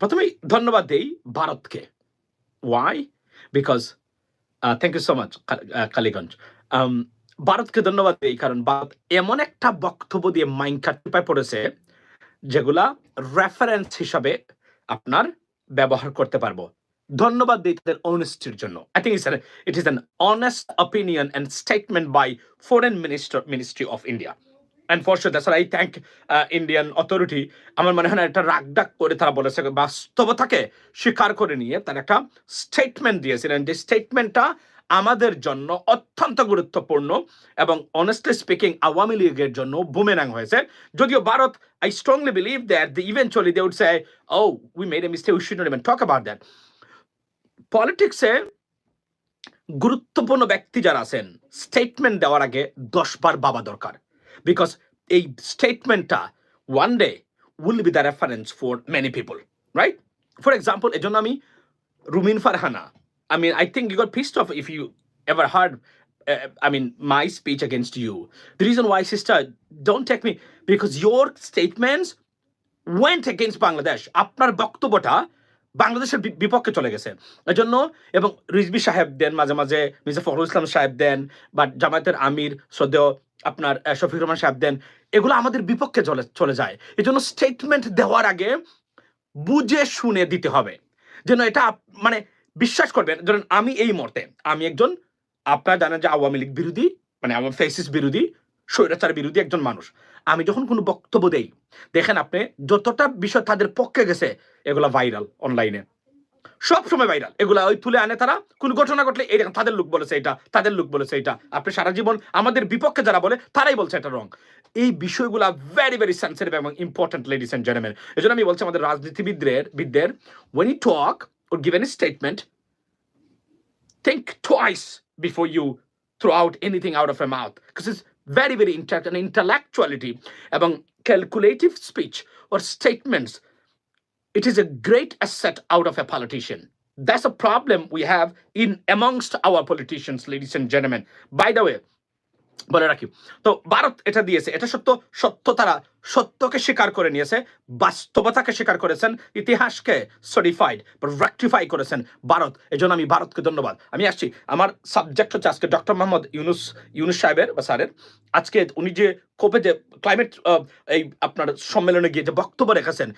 প্রথমেই ধন্যবাদ দেই ভারতকে। Why because thank you so much Kaliganj ভারতকে ধন্যবাদ দেই কারণ ভারত এমন একটা বক্তব্য দিয়ে মাইন্ড কাটপায় পড়েছে যেগুলা রেফারেন্স হিসাবে আপনার ব্যবহার করতে পারব। ধন্যবাদ দিই তাদের অনেস্টির জন্য। I think it's it is an honest opinion and statement by foreign minister ministry of India and for that's I thank Indian authority আমার মনে হয় একটা রাগ ডাক করে তারা বলেছে, বাস্তবতাকে স্বীকার করে নিয়ে তারা একটা স্টেটমেন্ট দিয়েছিলেন যে স্টেটমেন্টটা আমাদের জন্য অত্যন্ত গুরুত্বপূর্ণ এবং অনেস্টলি স্পিকিং আওয়ামী লীগের জন্য বুমেরাং হয়েছে। যদিও Bharat I strongly believe that the eventually they would say oh we made a mistake we should not even talk about that পলিটিক্সে গুরুত্বপূর্ণ ব্যক্তি যারা আছেন স্টেটমেন্ট দেওয়ার আগে দশ বার বাবা দরকার। বিকজ এই স্টেটমেন্টটা one day will be the reference for many people right for example এজন্য আমি রুমিন Farhana I mean, I think you got pissed off if you ever heard, uh, I mean, my speech against you. The reason why, sister, don't take me, because your statements went against Bangladesh. আপনার বক্তব্যটা বাংলাদেশের বিপক্ষে চলে গেছে এজন্য এবং রিজবি সাহেব দেন মাঝে মাঝে মির্জা ফখরুল ইসলাম সাহেব দেন বা জামায়াতের আমির শ্রদ্ধেয় আপনার আহ, শফিকুর রহমান সাহেব দেন এগুলো আমাদের বিপক্ষে চলে চলে যায়। এজন্য স্টেটমেন্ট দেওয়ার আগে বুঝে শুনে দিতে হবে। যেন এটা মানে বিশ্বাস করবেন ধরেন আমি এই মুহূর্তে আমি একজন আপনারা জানেন যে আওয়ামী লীগ বিরোধী মানে আমার ফেসিস বিরোধী স্বৈরাচার বিরোধী একজন মানুষ। আমি যখন কোনো বক্তব্য দেই দেখেন আপনি যতটা বিষয় তাদের পক্ষে গেছে এগুলা ভাইরাল অনলাইনে সব সময় ভাইরাল এগুলা ওই তুলে আনে তারা কোন ঘটনা ঘটলে এই তাদের লোক বলেছে এটা তাদের লোক বলেছে এটা আপনি সারা জীবন আমাদের বিপক্ষে যারা বলে তারাই বলছে এটা রং এই বিষয়গুলা ভেরি ভেরি সেন্সিটিভ এবং ইম্পর্টেন্ট লেডিস এন্ড জেন্টলম্যান এই জন্য আমি বলছি আমাদের রাজনীতিবিদদের বিদদের you talk or give any statement think twice before you throw out anything out of your mouth because it's very very intellect and intellectuality এবং calculative speech or statements it is a great asset out of a politician that's a problem we have in amongst our politicians ladies and gentlemen by the way বলে রাখি তো ভারত এটা দিয়েছে এটা সত্য সত্য তারা সত্যকে স্বীকার করে নিয়েছে, বাস্তবতাকে স্বীকার করেছেন, ইতিহাসকে সরিফাইড রেক্টিফাই করেছেন ভারত। এই জন্য আমি ভারতকে ধন্যবাদ। আমি আসছি, আমার সাবজেক্ট হচ্ছে আজকে ডক্টর মোহাম্মদ ইউনুস ইউনুস সাহেবের বা স্যারের। আজকে উনি যে কোপে যে ক্লাইমেট এই আপনার সম্মেলনে গিয়ে যে বক্তব্য রেখেছেন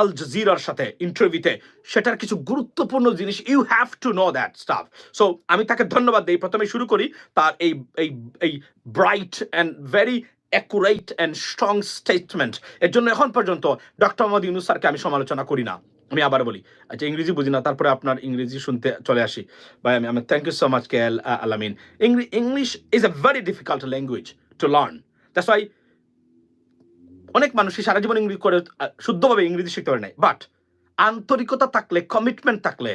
আল জাজিরার সাথে ইন্টারভিউতে সেটার কিছু গুরুত্বপূর্ণ জিনিস you have to know that stuff so আমি তাকে ধন্যবাদ দিই। প্রথমে শুরু করি তার এই এই এই bright and very accurate and strong statement এর জন্য এখন পর্যন্ত ডক্টর মোহাম্মদ ইউনুস স্যারকে আমি সমালোচনা করি না। আমি আবার বলি আচ্ছা ইংরেজি বুঝি না, তারপরে আপনার ইংরেজি শুনতে চলে আসি। ভাই, আমি আমি thank you so much K L Alamin. English is a very difficult language to learn that's why অনেক মানুষই সারা জীবন ইংরেজি করে শুদ্ধভাবে ইংরেজি শিখতে পারে নাই। বাট আন্তরিকতা থাকলে কমিটমেন্ট থাকলে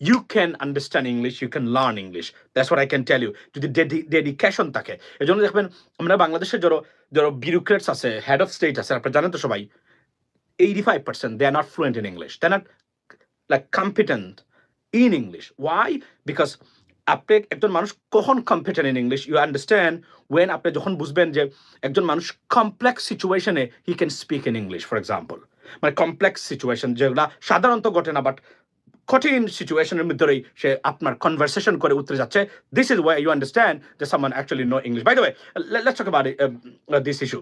you can understand English you can learn English that's what I can tell you যদি ডেডিকেশন থাকে এই জন্য দেখবেন আমরা বাংলাদেশের যারা যারা বিউরোক্রেটস আছে হেড অফ স্টেট আছে, আপনারা জানেন তো সবাই eighty five percent they are not fluent in English they not like competent in English why because আপনি একজন মানুষ কখন competent in English you understand when আপনি যখন বুঝবেন যে একজন মানুষ কমপ্লেক্স সিচুয়েশনে he can speak in English for example মানে কমপ্লেক্স সিচুয়েশন যেগুলা সাধারণত ঘটে না বাট কঠিন সিচুয়েশনের ভিতরেই সে আপনার কনভারসেশন করে উত্তরে যাচ্ছে। This is why you understand যে সামান actually no English by the way let's talk about this issue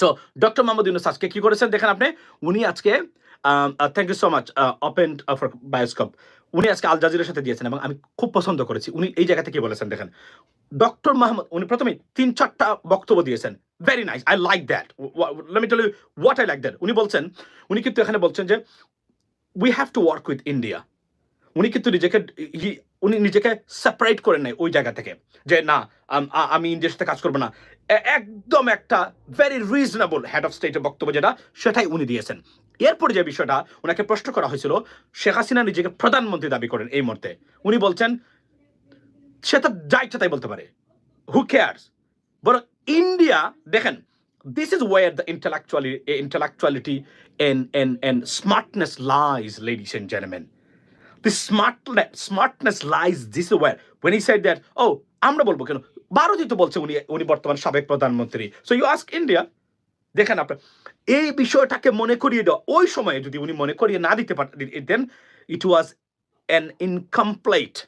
so doctor Mohammad Yunus আজকে কি করেছেন দেখেন আপনি? উনি আজকে thank you so much open for bioscope উনি আজকে আল জাজিরের সাথে দিয়েছেন এবং আমি খুব পছন্দ করেছি। উনি এই জায়গা থেকে বলেছেন দেখেন ডক্টর মোহাম্মদ উনি প্রথমে তিন চারটা বক্তব্য দিয়েছেন। Very nice I like that let me tell you what I like that উনি বলছেন, উনি কিন্তু এখানে বলছেন যে we have to work with India উনি কিন্তু নিজেকে উনি নিজেকে সেপারেট করে নেয় ওই জায়গা থেকে। যে না, আমি ইন্ডিয়ার সাথে কাজ করব না। একদম একটা ভেরি রিজনেবল হেড অফ স্টেটের বক্তব্য যেটা, সেটাই উনি দিয়েছেন। এরপরে যে বিষয়টা ওনাকে প্রশ্ন করা হয়েছিল, শেখ হাসিনা নিজেকে প্রধানমন্ত্রী দাবি করেন এই মুহূর্তে। উনি বলছেন, সে তো যা ইচ্ছা তাই বলতে পারে। হু কেয়ার্স বরং ইন্ডিয়া দেখেন this is war the intellectually intellectuality N এন N smartness lies ladies and gentleman the smartness smartness lies this is where when he said that oh আমরা বলব কেন? ভারতই তো বলছে উনি উনি বর্তমান সাবেক প্রধানমন্ত্রী। সো ইউ আস্ক ইন্ডিয়া দেখেন আপনার এই বিষয়টাকে মনে করিয়ে দেওয়া, ওই সময়ে যদি উনি মনে করিয়ে না দিতে পারতেন ইট ওয়াজ an incomplete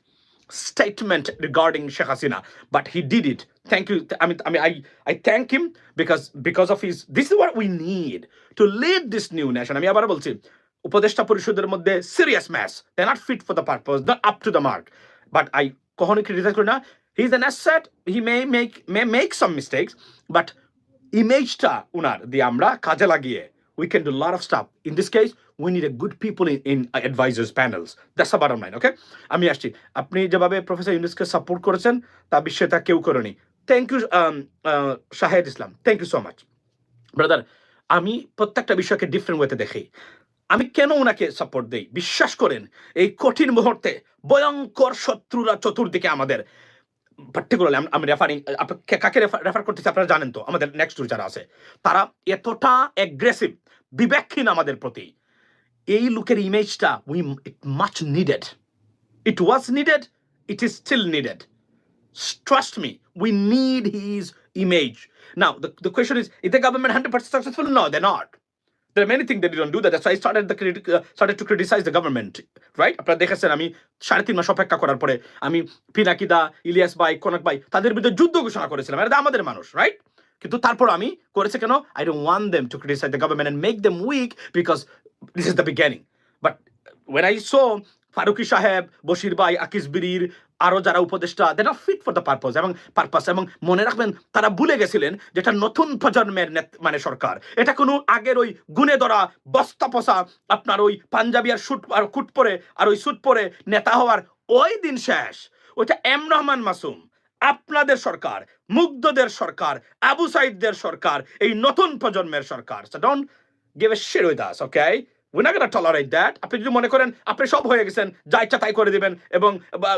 statement regarding Sheikh Hasina, but he did it. Thank you. I mean, I mean, I, I thank him because because of his. This is what we need to lead this new nation. আমি আবার বলছি উপদেষ্টা পরিষদের মধ্যে serious match they not fit for the purpose not up to the mark but I কখনো criticise করি না he is an asset he may make may make some mistakes but ইমেজটা উনার দিয়ে আমরা কাজে লাগিয়ে we can do a lot of stuff. In this case, we need a good people in, in advisors panels. That's the bottom line, okay? আমি আসছি আপনি যেভাবে প্রফেসর ইউনুসকে সাপোর্ট করেছেন তা বিশ্বে তা কেউ করেনি thank you Shahed Islam thank you so much brother আমি প্রত্যেকটা বিষয়কে ডিফারেন্ট ওয়েতে দেখি আমি কেন ওনাকে সাপোর্ট দেই বিশ্বাস করেন এই কঠিন মুহূর্তে ভয়ঙ্কর শত্রুরা চতুর্দিকে আমাদের পার্টিকুলারলি আমি রেফারিং কাকে রেফার করতেছি আপনারা জানেন তো আমাদের নেক্সট যারা আছে তারা এতটা অ্যাগ্রেসিভ বিবেকহীন আমাদের প্রতি এই লুকের ইমেজটা we it much needed it was needed it is still needed trust me, we need his image Now, the, the question is, is the government 100% successful? No, they're not. There are many things they didn't do that. That's why I started the critic, uh, started to criticize the government, right? আপনারা দেখেছেন আমি সাড়ে তিন মাস অপেক্ষা করার পরে আমি পিনাকিদা ইলিয়াস ভাই কনক ভাই তাদের বিরুদ্ধে যুদ্ধ ঘোষণা করেছিলাম এটা আমাদের মানুষ রাইট কিন্তু তারপর আমি করেছে কেন I don't want them to criticise the government and make them weak because this is the beginning but when I saw Faruki Saheb Bashir ভাই আকিস বিরির আরও যারা উপদেষ্টা that are fit for the purpose এবং পারপাস এবং মনে রাখবেন, তারা ভুলে গেছিলেন যেটা নতুন প্রজন্মের মানে সরকার। এটা কোনো আগের ওই গুনে ধরা, বস্তা পচা আপনার ওই পাঞ্জাবি আর শুট আর কুট পরে, আর ওই স্যুট পরে নেতা হওয়ার ওই দিন শেষ। ওইটা এম রহমান মাসুম, আপনাদের সরকার, মুগ্ধদের সরকার, আবু সাইদদের সরকার, এই নতুন প্রজন্মের সরকার। Don't give a shit with us okay We're not going to tolerate that. আপনি যদি মনে করেন আপনি সব হয়ে গেছেন, যা ইচ্ছা তাই করে দিবেন এবং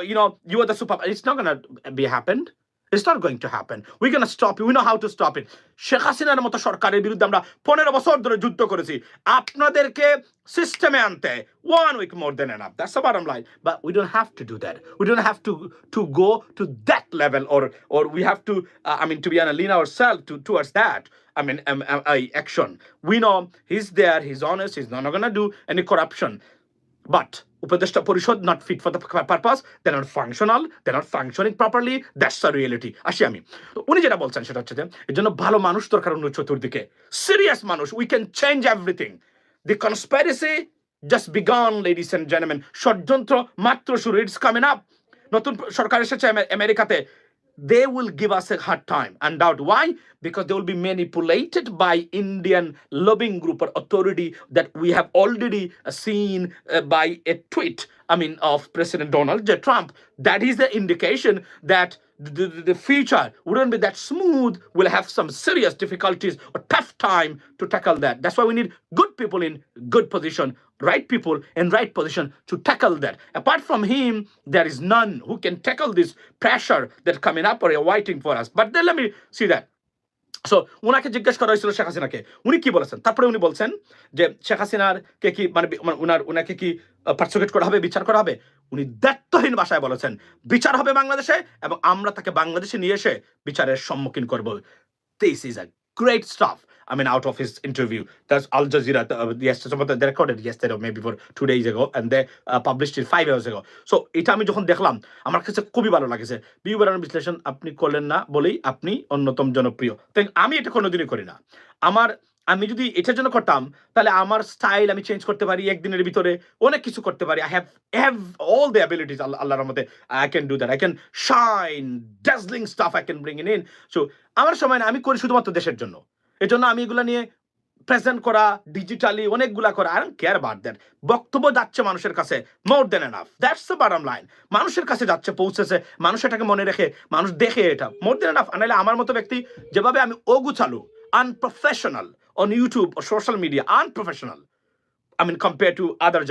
you know you are the super it's not gonna be happened It's not going to happen. We're going to stop it. We know how to stop it. Sheikh হাসিনার মতো সরকারের বিরুদ্ধে আমরা পনেরো বছর ধরে যুদ্ধ করেছি আপনাদেরকে সিস্টেমে আনতে one week more then enough that's the bottom line but we don't have to do that we don't have to to go to that level or or we have to I mean to be an lean our self to towards that I mean, um, um, uh, action. We know he's there, he's honest, he's not going to do any corruption. But Upadeshta Parishad not fit for the purpose, they're not functional, they're not functioning properly, that's the reality. আসি আমি উনি যেটা বলছেন সেটা হচ্ছে যে এর জন্য ভালো মানুষ দরকার অন্য চতুর্দিকে সিরিয়াস মানুষ we can change everything the conspiracy just begun ladies ষড়যন্ত্র মাত্র শুরু ইটস কামিং আপ নতুন সরকার এসেছে আমে- আমেরিকাতে they will give us a hard time. And doubt why? Because they will be manipulated by Indian lobbying group or authority that we have already uh, seen uh, by a tweet, I mean, of President Donald J. Trump. That is the indication that the, the, the future wouldn't be that smooth. We'll have some serious difficulties or tough time to tackle that. That's why we need good people in good position, right people in right position to tackle that. Apart from him, there is none who can tackle this pressure that's coming up or waiting for us. But then let me see that. So ওনাকে জিজ্ঞেস করা হয়েছিল শেখ হাসিনাকে উনি কি বলেছেন তারপরে উনি বলছেন যে শেখ হাসিনার কে কি মানে মানে উনার উনাকে কি পার্সিকিউট করা হবে বিচার করা হবে উনি দায়িত্বহীন ভাষায় বলেছেন, বিচার হবে বাংলাদেশে এবং আমরা তাকে বাংলাদেশে নিয়ে এসে বিচারের সম্মুখীন করব। This is a great stuff I mean out of his interview that's Al Jazeera yesterday recorded yesterday may before two days ago and they publish in five hours ago so এটা আমি যখন দেখলাম, আমার কাছে খুবই ভালো লাগেছে। বিবরণ বিশ্লেষণ আপনি করলেন না বলেই আপনি অন্যতম জনপ্রিয়। তাই আমি এটা কোনোদিনই করি না। আমার আমি যদি এটার জন্য করতাম, তাহলে আমার স্টাইল আমি চেঞ্জ করতে পারি একদিনের ভিতরে। অনেক কিছু করতে পারি। I have have all the abilities আল্লাহ আল্লাহর মধ্যে I can do that I can shine dazzling stuff I can bring in in so আমার সময় না, আমি করি শুধুমাত্র দেশের জন্য। এই জন্য আমি এগুলো নিয়ে প্রেজেন্ট করা ডিজিটালি অনেকগুলা করা আই কেয়ার বাট দ্যাট বক্তব্য যাচ্ছে মানুষের কাছে more then enough that's the bottom line মানুষের কাছে যাচ্ছে, পৌঁছেছে। মানুষ এটাকে মনে রেখে, মানুষ দেখে এটা। মোর দেন এনাফ আমার মতো ব্যক্তি যেভাবে আমি অগুছালু unprofessional on YouTube O social media unprofessional I mean, compared to other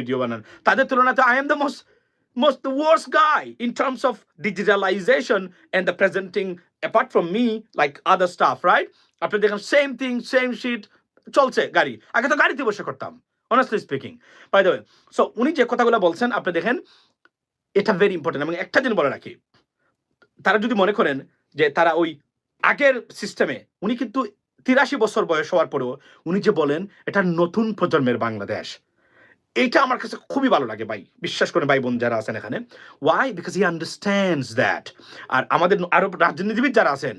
video বানান। তাদের তুলনাতে I am the most most the worst guy in terms of digitalization and the presenting apart from me like other stuff right? আপনি দেখেন same thing same sheet চলছে গাড়ি। আগে তো গাড়িতে বসে করতাম honestly speaking by the way so উনি যে কথাগুলো বলছেন আপনি দেখেন এটা ভেরি ইম্পর্টেন্ট এবং একটা দিন বলে রাখি তারা যদি মনে করেন যে তারা ওই আগের সিস্টেমে উনি কিন্তু তিরাশি বছর বয়স হওয়ার পরেও উনি যে বলেন, এটা নতুন প্রজন্মের বাংলাদেশ। এইটা আমার কাছে খুবই ভালো লাগে ভাই। বিশ্বাস করে ভাই বোন যারা আছেন এখানে। Why because he understands that আর আমাদের আরও রাজনীতিবিদ যারা আছেন,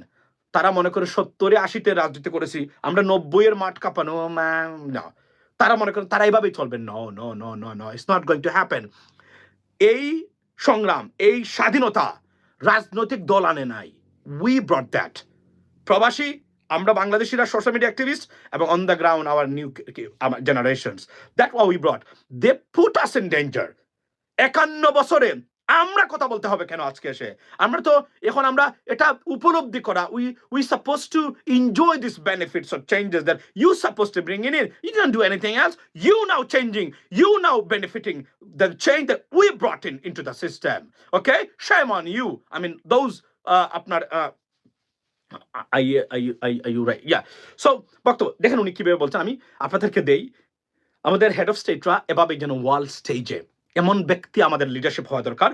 তারা মনে করে সত্তরে আশিতে রাজনীতি করেছি, আমরা নব্বই এর মাঠ কাঁপানো না। তারা মনে করেন তারা এইভাবেই চলবেন ন no no no no it's not going to happen এই সংগ্রাম, এই স্বাধীনতা রাজনৈতিক দল আনে নাই। উই ব্রড দ্যাট প্রবাসী আমরা বাংলাদেশিরা সোশ্যাল মিডিয়া অ্যাক্টিভিস্ট এবং on the ground our new generations that ওয়া we brought they put us in danger একান্ন বছরে আমরা কথা বলতে হবে কেন আজকে এসে? আমরা তো এখন আমরা এটা উপলব্ধি করা we we suppose to enjoy this benefits of changes that you suppose to bring in in you don't do anything else you now changing you now benefiting the change that we brought in into the system okay shame on you I mean those আপনার uh, yeah so বক্তব্য, দেখেন উনি কীভাবে বলছেন। আমি আপনাদেরকে দেই, আমাদের হেড অফ স্টেটরা এভাবে যেন স্টেজে এমন ব্যক্তি আমাদের লিডারশিপ হওয়া দরকার।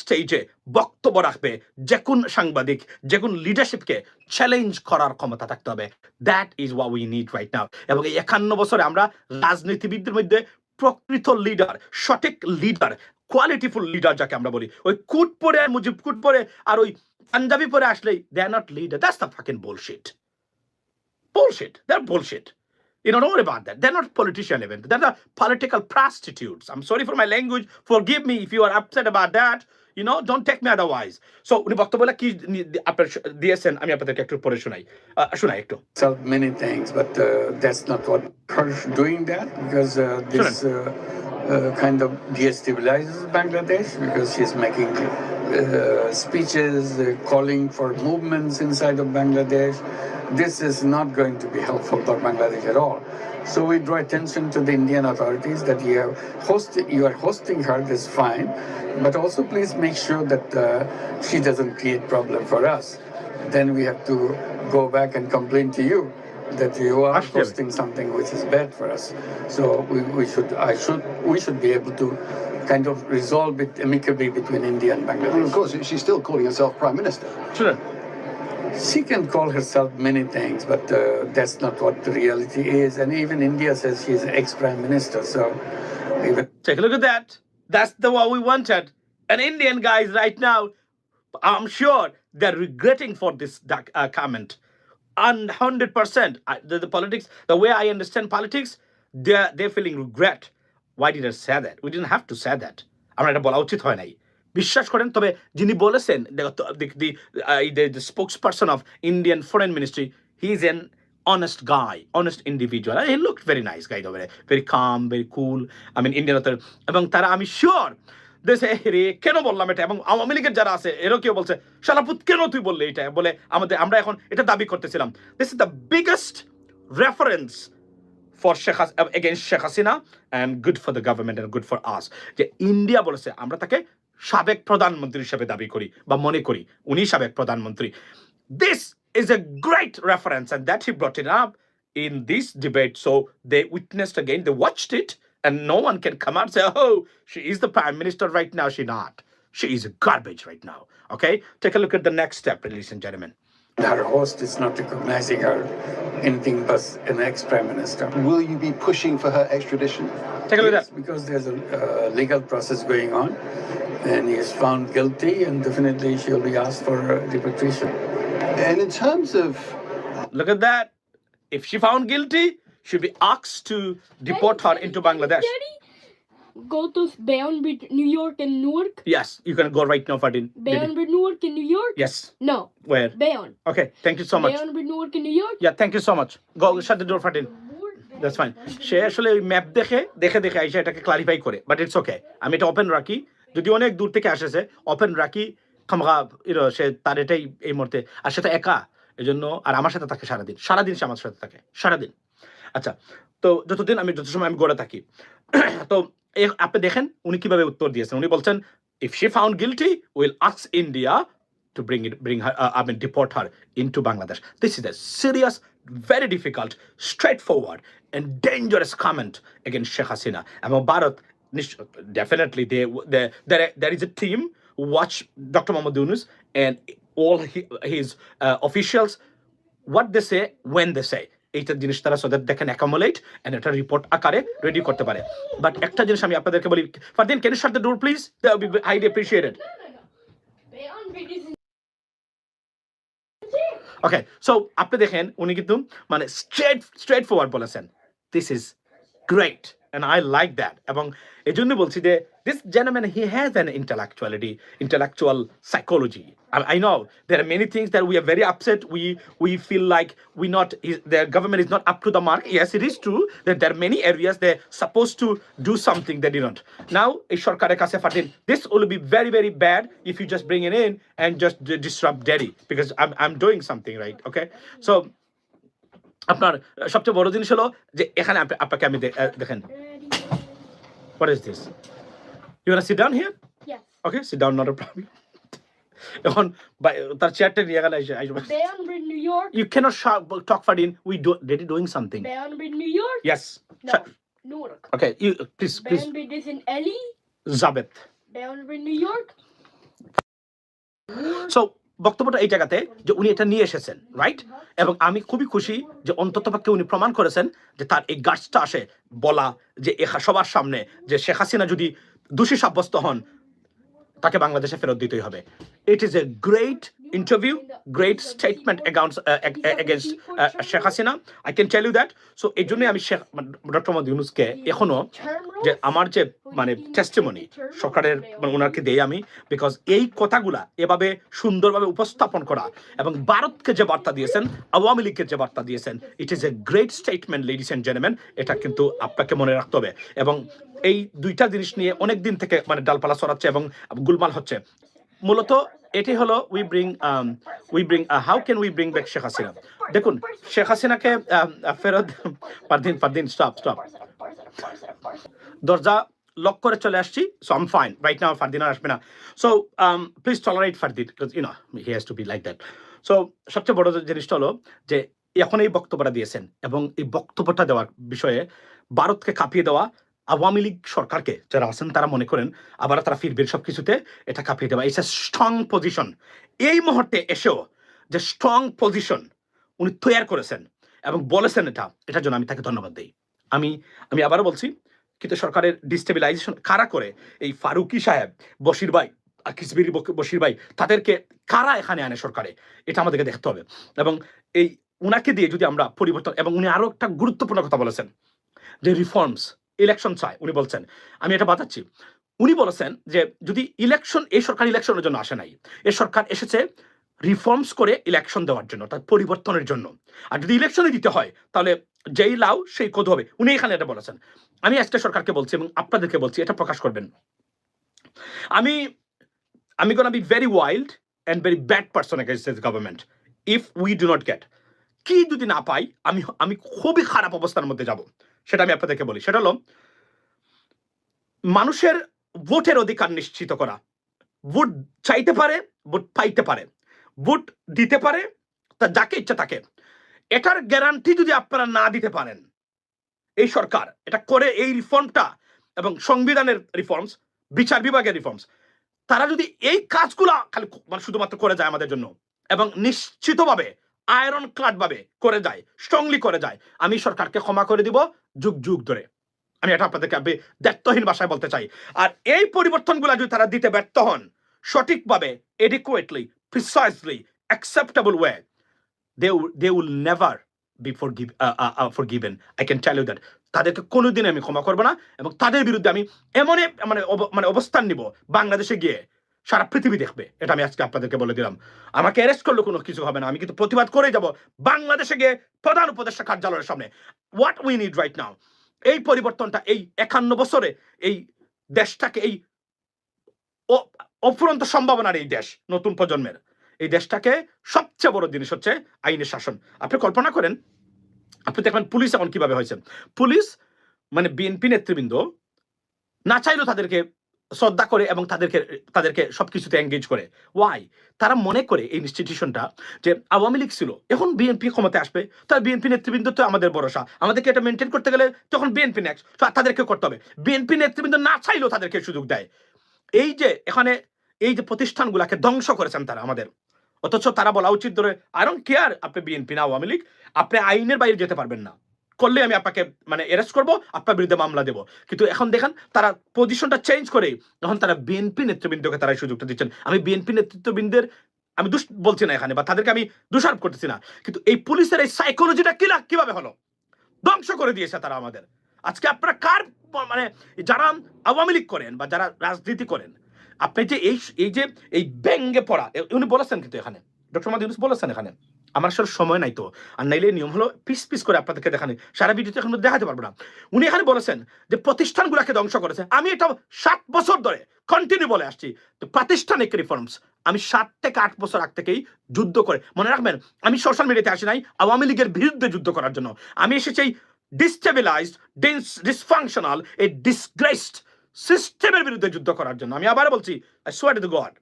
স্টেজে বক্তব্য রাখবে, যে কোন সাংবাদিক, যে কোন লিডারশিপকে চ্যালেঞ্জ করার ক্ষমতা থাকতে হবে। That is what we need right now এবং এই একান্ন বছরে আমরা রাজনীতিবিদদের মধ্যে প্রকৃত লিডার সঠিক লিডার কোয়ালিটিফুল লিডার যাকে আমরা বলি ওই কুট পরে আর মুজিব কুট পরে আর ওই পাঞ্জাবি পরে আসলেই they are not leader that's the fucking bullshit bullshit they're bullshit you know don't worry about that they're not politician even they're the political prostitutes i'm sorry for my language forgive me if you are upset about that you know don't take me otherwise so উনি বক্তব্যটা কি আপনার দিয়েছেন আমি আপনাদেরকে একটু পরে শোনাই শোনাই একটু herself many things, but uh, that's not what her doing that because uh, this uh, uh, kind of destabilizes Bangladesh because she's making uh, speeches, uh, calling for movements inside of Bangladesh. This is not going to be helpful for Bangladesh at all. So we draw attention to the Indian authorities that you have host, you are hosting her. That's fine, but also please make sure that uh, she doesn't create problem for us. Then we have to go back and complain to you that you are posting something which is bad for us. So we, we should, I should, we should be able to kind of resolve it amicably between India and Bangladesh. And of course, she's still calling herself prime minister. Sure. She can call herself many things, but uh, that's not what the reality is. And even India says she's ex-prime minister. So, even take a look at that. That's the one we wanted. And Indian guys right now, I'm sure they're regretting for this uh, comment. And hundred percent, the, the politics, the way I understand politics, they're they're feeling regret. Why did I say that? We didn't have to say that. আমরা এটা বলা উচিত হয় নাই বিশ্বাস করেন তবে যিনি বলেছেন the spokesperson of Indian foreign ministry, he's an honest guy, honest individual. And he looked very nice guy over there, very calm, very cool. I mean, Indian author. তারা আমি শিওর দেশে রে কেন বললাম এটা? এবং আওয়ামী লীগের যারা আছে এরও কেউ বলছে শালাপুত কেন তুই বললে এটা? বলে আমাদের আমরা এখন এটা দাবি করতেছিলাম। This is the biggest reference for Sheikh against Sheikh Hasina and good for the government and good for us যে ইন্ডিয়া বলেছে আমরা তাকে সাবেক প্রধানমন্ত্রী হিসেবে দাবি করি বা মনে করি। উনি সাবেক প্রধানমন্ত্রী। This is a great reference and that he brought it up in this debate. So they witnessed again, it, and no one can come out and say, oh, she is the prime minister right now. She not. She is garbage right now. Okay? Take a look at the next step, ladies and gentlemen. her host is not recognizing her anything but an ex-prime minister. Will you be pushing for her extradition? Take a look at that. because there's a uh, legal process going on, and he is found guilty, and definitely she'll be asked for repatriation. And in terms of Look at that. If she found guilty, she'll be asked to deport her into Bangladesh. Go to Beyond New York and Newark. Yes, you can go right now, Fadin. Beyond Newark in New York? Yes. No, Where? Beyond. Okay, thank you so much. Beyond Newark in New York? Yeah, thank you so much. Go shut the door, Fadin. That's fine সে আসলে ওই map দেখে দেখে দেখে আইসা এটাকে clarify করে but it's okay আমি এটা ওপেন রাখি যদি অনেক দূর থেকে আসেছে ওপেন রাখি খামখা ইরো সে তার এটাই এই মুহূর্তে আর সে তো একা এই জন্য আর আমার সাথে থাকে সারাদিন সারাদিন সে আমার সাথে থাকে সারাদিন আচ্ছা তো যতদিন আমি যত সময় আমি গড়ে থাকি তো আপনি দেখেন উনি কীভাবে উত্তর দিয়েছেন উনি বলছেন if she found guilty will আক্স India to bring it, bring her, uh, I mean, deport her into Bangladesh. This is a serious, very difficult, straightforward, and dangerous comment against Sheikh Hasina. And Bharat, definitely, they, they, there, there is a team watch Dr. Mohammad Yunus and all he, his uh, officials what they say when they say এইটা জিনিস তারা সদের দেখেন accumulate and একটা report আকারে ready করতে পারে। But একটা জিনিস আমি আপনাদেরকে বলি, Fardin can shut the door please I appreciated. Okay so আপনি দেখেন, উনি কিন্তু মানে স্ট্রেট স্ট্রেট ফরওয়ার্ড বলেছেন। This is Great and I like that এবং এই জন্য বলছি যে this gentleman he has an intellectuality intellectual psychology I know there are many things that we are very upset. We we feel like we not is- the government is not up to the mark. Yes, it is true that there are many areas they're supposed to do something they didn't. Now, এই সরকারের কাছে ফাটিন this will be very very bad if you just bring it in and just d- disrupt Delhi because I'm I'm doing something right. Okay, so আপনার সবচেয়ে বড় জিনিস হলো যে এখানে আপ- আপনাকে আমি দেখেন is this? You wanna sit down here? Yes. Okay, sit down, not a এখন তার চেয়ারটা নিয়ে গেলে আসবে Beyan bir New York. You cannot shout, talk for in. Newark. Okay, you please, please, Ellie. New York. So বক্তব্যটা এই জায়গাতে যে উনি এটা নিয়ে এসেছেন রাইট এবং আমি খুবই খুশি যে অন্ততপক্ষে উনি প্রমাণ করেছেন যে তার এই গাছটা আসে বলা যে সবার সামনে, যে শেখ হাসিনা যদি দোষী সাব্যস্ত হন, তাকে বাংলাদেশে ফেরত দিতেই হবে। It is a great interview great statement against against Sheikh Hasina I can tell you that so এই জন্যই আমি শেখ ডক্টর মোহাম্মদ ইউনুসকে এখনও যে আমার যে মানে টেস্টিমনি সরকারের মানে ওনাকে দেই আমি বিকজ এই কথাগুলা এভাবে সুন্দরভাবে উপস্থাপন করা এবং ভারতকে যে বার্তা দিয়েছেন আওয়ামী লীগকে যে বার্তা দিয়েছেন it is a great statement ladies and gentleman এটা কিন্তু আপনাকে মনে রাখতে হবে। এবং এই দুইটা জিনিস নিয়ে অনেক দিন থেকে মানে ডালপালা ছড়াচ্ছে এবং গুলমাল হচ্ছে। মূলত এটি হলো we bring we bring how can we bring back Sheikh Hasina দেখুন শেখ হাসিনাকে ফেরত পারদিন পারদিন স্টপ স্টপ দরজা লক করে চলে আসছি so um fine right now Fardin আর আসবে না। So please tolerate Fardin because you know he has to be like that so সবচেয়ে বড় জিনিসটা হলো যে, এখন এই বক্তব্যটা দিয়েছেন এবং এই বক্তব্যটা দেওয়ার বিষয়ে ভারতকে কাঁপিয়ে দেওয়া আওয়ামী লীগ সরকারকে যারা আছেন তারা মনে করেন আবার তারা ফিরবে সব কিছুতে এটা কাঁপিয়ে দেওয়া। ইটস এ স্ট্রং পজিশন এই মুহূর্তে এসেও যে স্ট্রং পজিশন উনি তৈরি করেছেন এবং বলেছেন এটা, এটার জন্য আমি তাকে ধন্যবাদ দিই। আমি আমি আবারও বলছি, কিন্তু সরকারের ডিস্টেবিলাইজেশন কারা করে? এই ফারুকি সাহেব, বশির ভাই কিসবির বশির ভাই, তাদেরকে কারা এখানে আনে সরকারে? এটা আমাদেরকে দেখতে হবে। এবং এই, উনাকে দিয়ে যদি আমরা পরিবর্তন, এবং উনি আরও একটা গুরুত্বপূর্ণ কথা বলেছেন, যে রিফর্মস ইলেকশন চায়, উনি বলছেন। আমি এটা বাতাচ্ছি। উনি বলেছেন যে, যদি ইলেকশন এই সরকার ইলেকশনের জন্য আসে নাই, এই সরকার এসেছে রিফর্মস করে ইলেকশন দেওয়ার জন্য, তার পরিবর্তনের জন্য। আর যদি ইলেকশনে দিতে হয়, তাহলে যেই লাউ, সেই কদ হবে। উনি এখানে এটা বলেছেন। আমি আজকে সরকারকে বলছি এবং আপনাদেরকে বলছি, এটা প্রকাশ করবেন। আমি আমি gonna be very wild and very bad person against this government if we do not get কি যদি না পাই, আমি আমি খুবই খারাপ অবস্থার মধ্যে যাব। সেটা আমি আপনাদেরকে বলি। সেটা হলো, মানুষের ভোটের অধিকার নিশ্চিত করা। ভোট চাইতে পারে, ভোট পাইতে পারে। ভোট দিতে পারে, তা যাকে ইচ্ছা তাকে। এটার গ্যারান্টি যদি আপনারা না দিতে পারেন, এই সরকার এটা করে এই রিফর্মটা এবং সংবিধানের রিফর্মস বিচার বিভাগের রিফর্মস তারা যদি এই কাজগুলা খালি মানে শুধুমাত্র করে যায় আমাদের জন্য এবং নিশ্চিতভাবে আয়রন ক্লাড ভাবে করে যায় স্ট্রংলি করে যায় আমি সরকারকে ক্ষমা করে দিব যুগ যুগ ধরে আমি এটা আপনাদেরকে দায়িত্বহীন ভাষায় বলতে চাই আর এই পরিবর্তনগুলো যদি তারা দিতে ব্যর্থ হন সঠিকভাবে adequately precisely acceptable way they will never be forgive, uh, uh, uh, forgiven. I can tell you that. তাদেরকে কোনোদিন আমি ক্ষমা করব না এবং তাদের বিরুদ্ধে আমি এমন এক মানে মানে অবস্থান নিব বাংলাদেশে গিয়ে সারা পৃথিবী দেখবে। এটা আমি আজকে আপনাদেরকে বলে দিলাম। আমাকে অ্যারেস্ট করলে কোনো কিছু হবে না। আমি কিন্তু প্রতিবাদ করে যাব বাংলাদেশে গিয়ে প্রধান উপদেষ্টা কার্যালয়ের সামনে। What we need right now এই পরিবর্তনটা, এই একান্ন বছরে এই দেশটাকে, এই অফুরন্ত সম্ভাবনার এই দেশ, নতুন প্রজন্মের, এই দেশটাকে সবচেয়ে বড় জিনিস হচ্ছে আইনের শাসন। আপনি কল্পনা করেন, আপনি দেখবেন পুলিশ এখন কীভাবে হয়েছে। পুলিশ মানে বিএনপি নেতৃবৃন্দ, না চাইলেও তাদেরকে শ্রদ্ধা করে এবং তাদেরকে তাদেরকে সবকিছুতে এঙ্গেজ করে। ওয়াই তারা মনে করে এই ইনস্টিটিউশনটা যে আওয়ামী লীগ ছিল, এখন বিএনপি ক্ষমতায় আসবে তার বিএনপি নেতৃবৃন্দ তো আমাদের ভরসা। আমাদেরকে এটা মেনটেন করতে গেলে তখন বিএনপি নেক্সট তাদেরকে করতে হবে। বিএনপি নেতৃবৃন্দ না চাইলেও তাদেরকে সুযোগ দেয়। এই যে এখানে এই যে প্রতিষ্ঠানগুলাকে ধ্বংস করেছেন তারা আমাদের। অথচ তারা বলা উচিত ধরে আই ডোন্ট কেয়ার আপনি বিএনপি না আওয়ামী লীগ, আপনি আইনের বাইরে যেতে পারবেন না। করলে আমি আপনাকে মানে অ্যারেস্ট করব, আপনার বিরুদ্ধে মামলা দেবো। কিন্তু এখন দেখেন, তারা পজিশনটা চেঞ্জ করে এখন তারা বিএনপি নেতৃবৃন্দকে তারা এই সুযোগটা দিচ্ছেন। আমি বিএনপি নেতৃত্ববৃন্দের আমি দুষ বলছি না এখানে, বা তাদেরকে আমি দোষারোপ করতেছি না। কিন্তু এই পুলিশের এই সাইকোলজিটা কিলা কীভাবে হলো? ধ্বংস করে দিয়েছে তারা আমাদের। আজকে আপনারা কার মানে যারা আওয়ামী লীগ করেন বা যারা রাজনীতি করেন, আপনি যে এই এই যে এই ব্যঙ্গে পড়া উনি বলেছেন কিন্তু এখানে, ডক্টর মাদ ইউনুস বলেছেন এখানে। আমার আসলে সময় নাই তো। আর নাইলে নিয়ম হলো পিস পিস করে আপনাদেরকে দেখানি। সারা ভিডিওতে এখন দেখাতে পারব না। উনি এখানে বলেছেন যে প্রতিষ্ঠানগুলোকে ধ্বংস করেছে। আমি এটা সাত বছর ধরে কন্টিনিউ বলে আসছি। তো প্রাতিষ্ঠানিক রিফর্মস আমি সাত থেকে আট বছর আগ থেকেই যুদ্ধ করে মনে রাখবেন, আমি সোশ্যাল মিডিয়াতে আসি নাই, আওয়ামী লীগের বিরুদ্ধে যুদ্ধ করার জন্য। আমি এসেছি ডিস্টেবিলাইজড ডিসফাংশনাল এই ডিসগ্রেসড সিস্টেমের বিরুদ্ধে যুদ্ধ করার জন্য। আমি আবার বলছি আই সোয়াট টু গড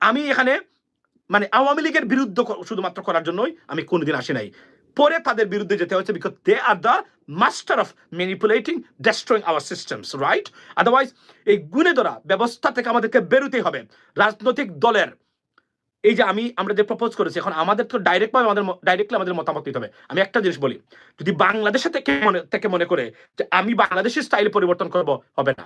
আমি এখানে মানে আওয়ামী লীগের বিরুদ্ধে শুধুমাত্র করার জন্যই আমি কোনোদিন আসি নাই। পরে তাদের বিরুদ্ধে যেতে হয়েছে because they are the master of manipulating destroying our systems right otherwise এই গুণে ধরা ব্যবস্থা থেকে আমাদেরকে বেরোতেই হবে। রাজনৈতিক দলের, এই যে আমি, আমরা যে প্রপোজ করেছি, এখন আমাদের তো ডাইরেক্ট ভাবে আমাদের ডাইরেক্টলি আমাদের মতামত নিতে হবে। আমি একটা জিনিস বলি, যদি বাংলাদেশে থেকে মনে থেকে মনে করে যে আমি বাংলাদেশের স্টাইল পরিবর্তন করব, হবে না।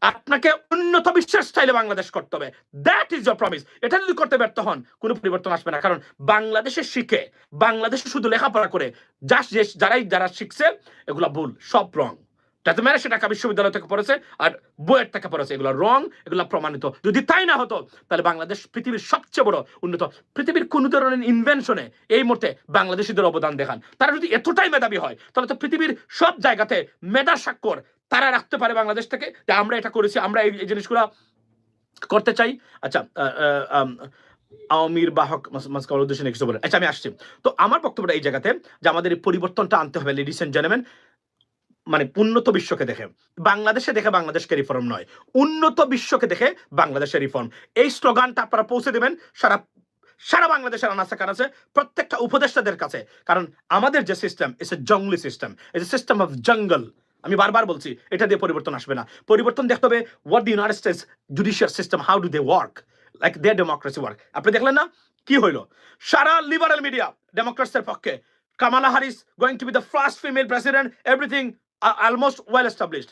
আপনাকে উন্নত বিশ্বের স্টাইলে বাংলাদেশ করতে হবে। দ্যাট ইজ your প্রমিস এটা যদি করতে ব্যর্থ হন, কোনো পরিবর্তন আসবে না। কারণ বাংলাদেশে শিখে, বাংলাদেশে শুধু লেখাপড়া করে যা, যারাই যারা শিখছে, এগুলা ভুল, সব রং যাতে মেরে সেটা বিশ্ববিদ্যালয় থেকে পড়েছে আর বইয়ের থেকে পড়েছে। এগুলো রং এগুলো প্রমাণিত। যদি তাই না হতো, তাহলে বাংলাদেশ পৃথিবীর সবচেয়ে বড় উন্নত, পৃথিবীর কোন ধরনের ইনভেনশনে এই মুহূর্তে বাংলাদেশিদের অবদান দেখান। তারা যদি এতটাই মেধাবী হয়, তাহলে তো পৃথিবীর সব জায়গাতে মেধা স্বাক্ষর তারা রাখতে পারে বাংলাদেশ থেকে যে আমরা এটা করেছি, আমরা এই জিনিসগুলো করতে চাই। আচ্ছা আওয়ামীর বাহক মাসকাউল উদ্দেশ্যে কিছু বলেন আচ্ছা আমি আসছি। তো আমার বক্তব্যটা এই জায়গাতে যে আমাদের এই পরিবর্তনটা আনতে হবে লেডিস এন্ড জেন্টলম্যান মানে উন্নত বিশ্বকে দেখে। বাংলাদেশে দেখে বাংলাদেশকে রিফর্ম নয়। উন্নত বিশ্বকে দেখে বাংলাদেশের রিফর্ম এই স্লোগানটা আপনারা পৌঁছে দেবেন, সারা সারা বাংলাদেশের আনাচে কানাচে, প্রত্যেকটা উপদেষ্টাদের কাছে। কারণ আমাদের যে system is a Jongli system is a system of jungle আমি বারবার বলছি, এটা দিয়ে পরিবর্তন আসবে না। পরিবর্তন দেখতে হবে what the United States judicial system how do they work like they democracy work আপনি দেখলেন না? কি হইল? সারা লিবারাল মিডিয়া ডেমোক্রেটসের পক্ষে Kamala Harris going to be the first female president everything almost well established